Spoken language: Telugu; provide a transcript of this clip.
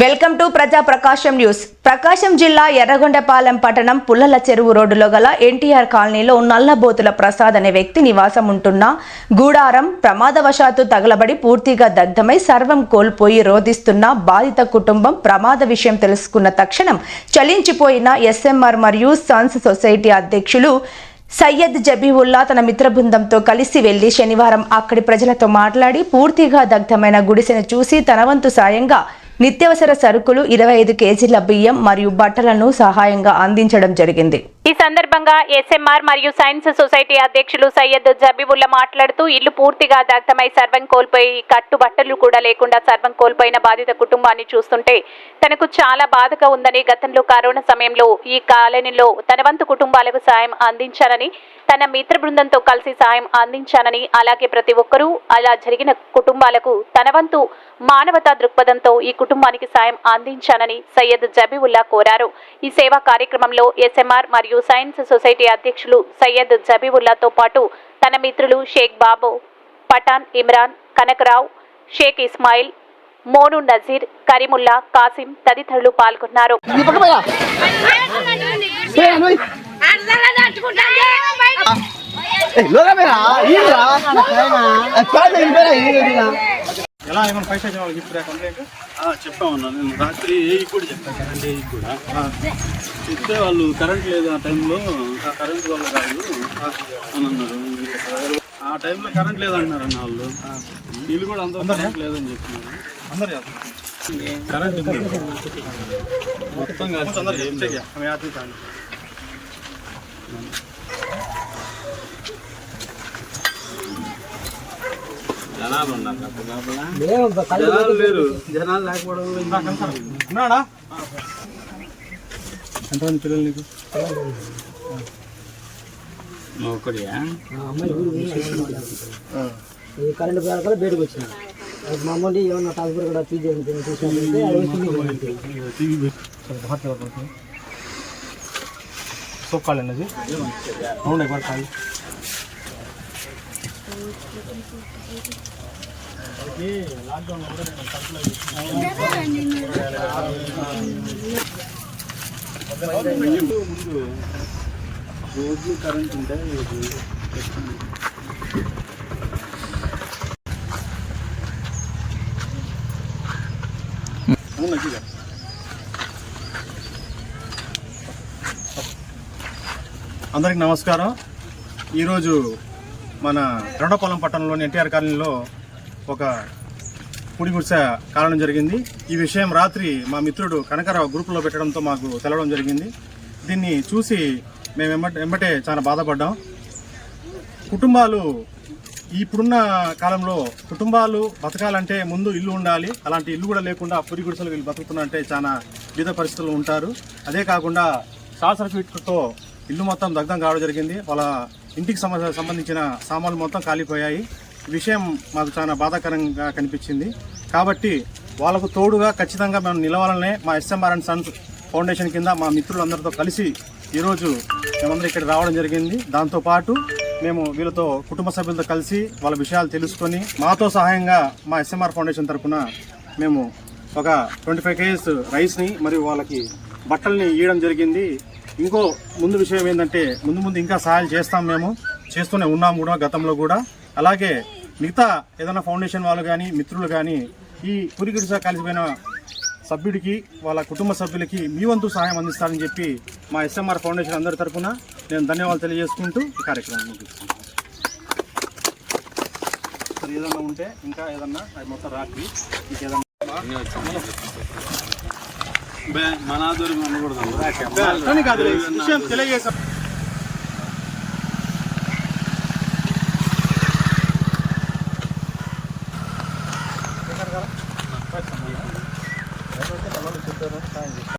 వెల్కమ్ టు ప్రజా ప్రకాశం న్యూస్. ప్రకాశం జిల్లా ఎర్రగొండపాలెం పట్టణం పుల్లల చెరువు రోడ్డులో గల ఎన్టీఆర్ కాలనీలో నల్లబోతుల ప్రసాద్ అనే వ్యక్తి నివాసం ఉంటున్న గూడారం ప్రమాదవశాత్తు తగలబడి పూర్తిగా దగ్ధమై సర్వం కోల్పోయి రోధిస్తున్న బాధిత కుటుంబం ప్రమాద విషయం తెలుసుకున్న తక్షణం చలించిపోయిన ఎస్ఎంఆర్ మరియు సన్స్ సొసైటీ అధ్యక్షులు సయ్యద్ జబీవుల్లా తన మిత్ర బృందంతో కలిసి వెళ్ళి శనివారం అక్కడి ప్రజలతో మాట్లాడి పూర్తిగా దగ్ధమైన గుడిసెను చూసి తన వంతు సాయంగా నిత్యావసర సరుకులు ఇరవై ఐదు కేజీల బియ్యం మరియు బట్టలను సహాయంగా అందించడం జరిగింది. ఈ సందర్భంగా ఎస్ఎంఆర్ మరియు సైన్స్ సొసైటీ అధ్యక్షులు సయ్యద్ జబీబుల్లా మాట్లాడుతూ ఇల్లు పూర్తిగా దగ్ధమై సర్వం కోల్పోయి కట్టుబట్టలు కూడా లేకుండా సర్వం కోల్పోయిన బాధిత కుటుంబాన్ని చూస్తుంటే తనకు చాలా బాధగా ఉందని గతంలో కరోనా సమయంలో ఈ కాలనీలో తన వంతు కుటుంబాలకు సాయం అందించానని తన మిత్ర బృందంతో కలిసి సాయం అందించానని అలాగే ప్రతి ఒక్కరూ అలా జరిగిన కుటుంబాలకు తన వంతు మానవతా దృక్పథంతో ఈ కుటుంబానికి సాయం అందించానని సయ్యద్ జబీవుల్లా కోరారు. ఈ సేవా కార్యక్రమంలో ఎస్ఎంఆర్ మరియు సైన్స్ సొసైటీ అధ్యక్షులు సయ్యద్ జబీవుల్లాతో పాటు తన మిత్రులు షేక్ బాబు పఠాన్ ఇమ్రాన్ కనకరావు షేక్ ఇస్మాయిల్ మోను నజీర్ కరీముల్లా కాసిం తదితరులు పాల్గొన్నారు. లోగా ఎలా ఏమైనా పైసా వాళ్ళకి ఇప్పుడు కంప్లైంట్ చెప్పామన్నా నేను రాత్రి ఏఈ కూడా చెప్పాను కరెంట్ ఏఈ కూడా. చెప్తే వాళ్ళు కరెంట్ లేదు ఆ టైంలో ఆ కరెంట్ వల్ల కాదు అని అన్నారు. ఆ టైంలో కరెంట్ లేదంటున్నారు అన్న వాళ్ళు. వీళ్ళు కూడా అంత కరెంట్ లేదని చెప్తున్నారు అందరు కరెంట్ మొత్తం కాదు అందరు ఏం జనాలు ఉన్నారు లేరు. జనాలు లేకపోవడం ఉన్నాడా? ఎంతమంది ఏమన్నా ట్రాన్స్ఫర్ కూడా ఫీజు చూసుకోవాలి అవును ఇవ్వాలి రోజు కరెంట్ ఉంటే ఇది అందరికి నమస్కారం. ఈరోజు మన రెండోపల్లం పట్టణంలోని ఎన్టీఆర్ కాలనీలో ఒక పుడిగుడిస కారణం జరిగింది. ఈ విషయం రాత్రి మా మిత్రుడు కనకరావు గ్రూపులో పెట్టడంతో మాకు తెలవడం జరిగింది. దీన్ని చూసి మేము వెంబటే చాలా బాధపడ్డాం. కుటుంబాలు ఇప్పుడున్న కాలంలో కుటుంబాలు బతకాలంటే ముందు ఇల్లు ఉండాలి. అలాంటి ఇల్లు కూడా లేకుండా పురి గుడిసెలు వీళ్ళు బతుకుతున్నారంటే చాలా వివిధ పరిస్థితులు ఉంటారు. అదే కాకుండా షార్ట్ ఇల్లు మొత్తం దగ్ధం కావడం జరిగింది. వాళ్ళ ఇంటికి సంబంధ సంబంధించిన సామాన్లు మొత్తం కాలిపోయాయి. విషయం మాకు చాలా బాధాకరంగా కనిపించింది. కాబట్టి వాళ్ళకు తోడుగా ఖచ్చితంగా మేము నిలవాలనే మా ఎస్ఎంఆర్ అండ్ సన్స్ ఫౌండేషన్ కింద మా మిత్రులందరితో కలిసి ఈరోజు మేమందరం ఇక్కడ రావడం జరిగింది. దాంతోపాటు మేము వీళ్ళతో కుటుంబ సభ్యులతో కలిసి వాళ్ళ విషయాలు తెలుసుకొని మాతో సహాయంగా మా ఎస్ఎంఆర్ ఫౌండేషన్ తరఫున మేము ఒక ట్వంటీ ఫైవ్ కేజీస్ రైస్ని మరియు వాళ్ళకి బట్టల్ని ఇవ్వడం జరిగింది. ఇంకో ముందు విషయం ఏంటంటే ముందు ముందు ఇంకా సహాయం చేస్తాం మేము చేస్తూనే ఉన్నాం కూడా గతంలో కూడా. అలాగే మిగతా ఏదైనా ఫౌండేషన్ వాళ్ళు కానీ మిత్రులు కానీ ఈ పురిగిడిసా కలిసిపోయిన సభ్యుడికి వాళ్ళ కుటుంబ సభ్యులకి మీ వంతు సహాయం అందిస్తారని చెప్పి మా ఎస్ఎంఆర్ ఫౌండేషన్ అందరి తరఫున నేను ధన్యవాదాలు తెలియజేసుకుంటూ ఈ కార్యక్రమాన్ని ముగిస్తున్నాను. ఏదన్నా ఉంటే ఇంకా ఏదన్నా అది మొత్తం రాత్రి ఇంకేదన్నా మన ఆధ్వర్యం ఉండకూడదు. విషయం తెలియజేసాం